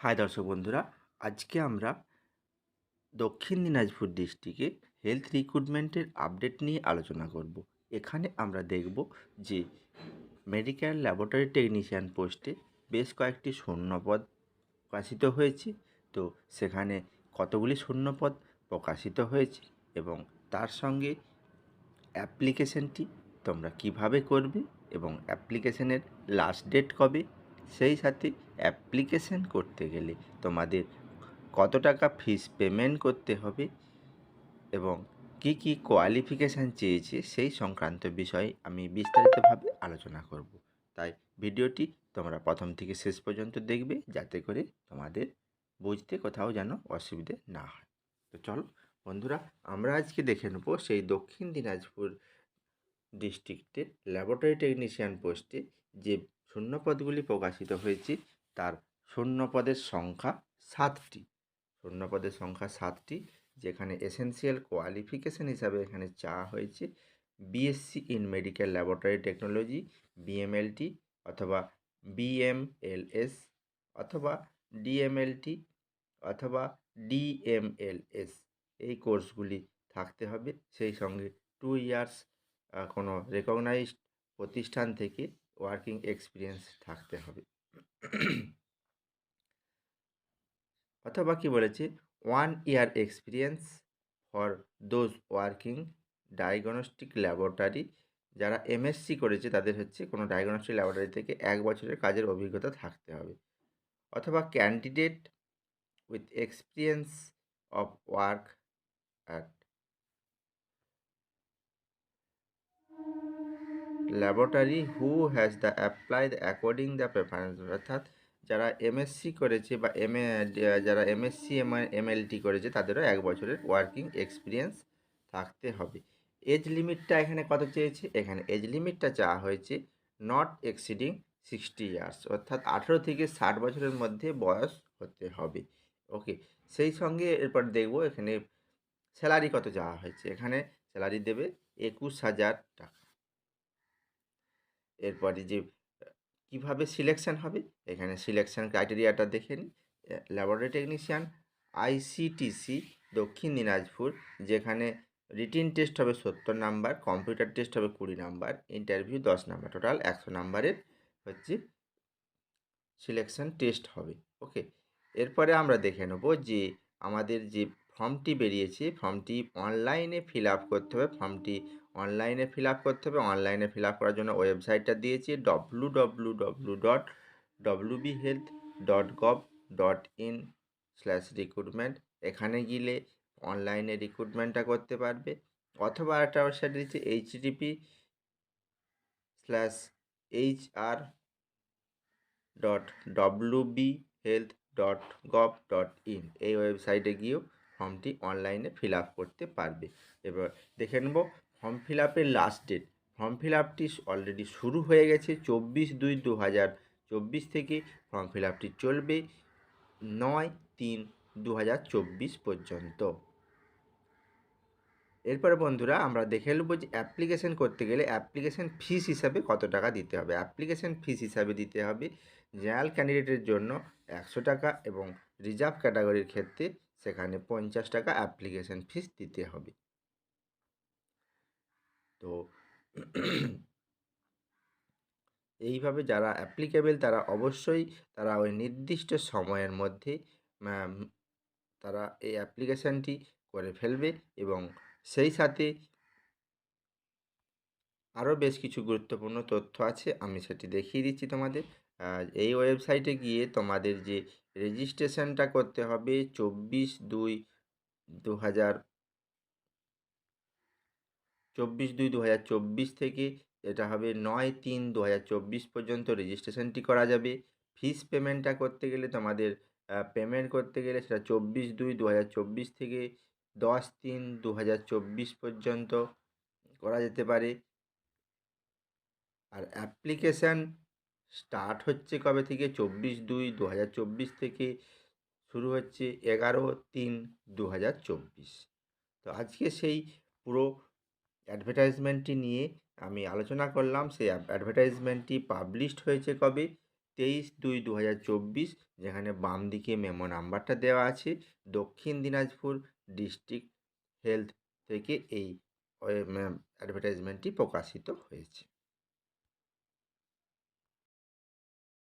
High দর্শক বন্ধুরা, আজকে আমরা দক্ষিণ দিনাজপুর ডিস্ট্রিক্টে হেলথ রিক্রুটমেন্টের আপডেট নিয়ে আলোচনা করব। এখানে আমরা দেখব যে মেডিকেল ল্যাবরেটরি টেকনিশিয়ান পোস্টে বেশ কয়েকটি শূন্যপদ প্রকাশিত হয়েছে। তো সেখানে কতগুলি শূন্যপদ প্রকাশিত হয়েছে এবং তার সঙ্গে অ্যাপ্লিকেশনটি তোমরা কীভাবে করবে এবং অ্যাপ্লিকেশনের লাস্ট ডেট কবে সেই সাথে অ্যাপ্লিকেশন করতে গেলে তোমাদের কত টাকা ফিস পেমেন্ট করতে হবে এবং কি কি কোয়ালিফিকেশান চেয়েছে সেই সংক্রান্ত বিষয়ে আমি বিস্তারিতভাবে আলোচনা করব। তাই ভিডিওটি তোমরা প্রথম থেকে শেষ পর্যন্ত দেখবে যাতে করে তোমাদের বুঝতে কোথাও যেন অসুবিধে না হয়। তো চলো বন্ধুরা, আমরা আজকে দেখে নেব সেই দক্ষিণ দিনাজপুর ডিস্ট্রিক্টের ল্যাবরেটরি টেকনিশিয়ান পোস্টে যে শূন্যপদগুলি প্রকাশিত হয়েছে, তার শূন্যপদের সংখ্যা সাতটি। শূন্যপদের সংখ্যা সাতটি, যেখানে এসেনশিয়াল কোয়ালিফিকেশন হিসাবে এখানে চাওয়া হয়েছে BSc in medical laboratory technology BMLT অথবা বিএমএলএস অথবা ডিএমএলটি অথবা ডিএমএলএস এই কোর্সগুলি থাকতে হবে। সেই সঙ্গে টু ইয়ার্স কোনো রেকগনাইজড প্রতিষ্ঠান থেকে ওয়ার্কিং এক্সপিরিয়েন্স থাকতে হবে। অথবা কি বলেছে? One year experience for those working diagnostic laboratory যারা এমএসসি করেছে তাদের হচ্ছে কোনো ডায়াগনস্টিক ল্যাবরেটরি থেকে এক বছরের কাজের অভিজ্ঞতা থাকতে হবে। অথবা candidate with experience of work at laboratory who has the applied according the preference অর্থাৎ যারা এমএসসি করেছে বা এম যারা এমএসসি এম এমএলটি করেছে, তাদেরও এক বছরের ওয়ার্কিং এক্সপিরিয়েন্স থাকতে হবে। এজ লিমিটটা এখানে কত চেয়েছে? এখানে এজ লিমিটটা চাওয়া হয়েছে নট এক্সিডিং সিক্সটি ইয়ার্স অর্থাৎ আঠেরো থেকে ষাট বছরের মধ্যে বয়স হতে হবে। ওকে সেই সঙ্গে এরপর দেখব এখানে স্যালারি কত চাওয়া হয়েছে। এখানে স্যালারি দেবে একুশ হাজার টাকা। এরপরে যে, কীভাবে সিলেকশান হবে? এখানে সিলেকশন ক্রাইটেরিয়াটা দেখে নিই। ল্যাবরেটরি টেকনিশিয়ান আইসিটিসি দক্ষিণ দিনাজপুর, যেখানে রিটিন টেস্ট হবে সত্তর নাম্বার কম্পিউটার টেস্ট হবে কুড়ি নাম্বার ইন্টারভিউ দশ নাম্বার টোটাল একশো নাম্বারের হচ্ছে সিলেকশন টেস্ট হবে ওকে এরপরে আমরা দেখে নেব যে, আমাদের যে ফর্মটি বেরিয়েছে ফর্মটি অনলাইনে ফিল আপ করতে হবে ফর্মটি অনলাইনে ফিল আপ করতে হবে। অনলাইনে ফিল আপ করার জন্য ওয়েবসাইটটা দিয়েছি W W W dot W B health dot gov dot in slash recruitment এখানে গেলে অনলাইনে রিক্রুটমেন্টটা করতে পারবে। অথবা একটা ওয়েবসাইট দিচ্ছে HDP slash H R dot W B health dot gov dot in এই ওয়েবসাইটে গিয়েও ফর্মটি অনলাইনে ফিল আপ করতে পারবে। এবার দেখে নেব ফর্ম ফিল আপের লাস্ট ডেট ফর্ম ফিল আপটি অলরেডি শুরু হয়ে গেছে চব্বিশ দুই দু হাজার চব্বিশ থেকে। ফর্ম ফিল আপটি চলবে নয় তিন দু হাজার চব্বিশ পর্যন্ত। এরপরে বন্ধুরা আমরা দেখে নেব যে অ্যাপ্লিকেশন করতে গেলে অ্যাপ্লিকেশন ফিস হিসাবে কত টাকা দিতে হবে। অ্যাপ্লিকেশন ফিস হিসাবে দিতে হবে জেনারেল ক্যান্ডিডেটের জন্য একশো টাকা এবং রিজার্ভ ক্যাটাগরির ক্ষেত্রে সেখানে পঞ্চাশ টাকা অ্যাপ্লিকেশন ফিস দিতে হবে। তো এইভাবে যারা অ্যাপ্লিকেবেল তারা অবশ্যই তারা ওই নির্দিষ্ট সময়ের মধ্যে তারা এই অ্যাপ্লিকেশানটি করে ফেলবে এবং সেই সাথে আরও বেশ কিছু গুরুত্বপূর্ণ তথ্য আছে, আমি সেটি দেখিয়ে দিচ্ছি তোমাদের। এই ওয়েবসাইটে গিয়ে তোমাদের যে রেজিস্ট্রেশনটা করতে হবে চব্বিশ দুই দু হাজার চব্বিশ দুই দু থেকে এটা হবে নয় তিন দু পর্যন্ত রেজিস্ট্রেশনটি করা যাবে। ফিস পেমেন্টটা করতে গেলে তোমাদের পেমেন্ট করতে গেলে সেটা চব্বিশ দুই দু থেকে দশ তিন দু পর্যন্ত করা যেতে পারে। আর অ্যাপ্লিকেশান স্টার্ট হচ্ছে কবে থেকে? চব্বিশ দুই দু থেকে শুরু হচ্ছে এগারো তিন দু তো আজকে সেই পুরো অ্যাডভার্টাইজমেন্টটি নিয়ে আমি আলোচনা করলাম। সেই অ্যাডভার্টাইজমেন্টটি পাবলিশড হয়েছে কবে? তেইশ দুই দু যেখানে বাম দিকে মেমো নাম্বারটা দেওয়া আছে। দক্ষিণ দিনাজপুর ডিস্ট্রিক্ট হেলথ থেকে এই অ্যাডভার্টাইজমেন্টটি প্রকাশিত হয়েছে।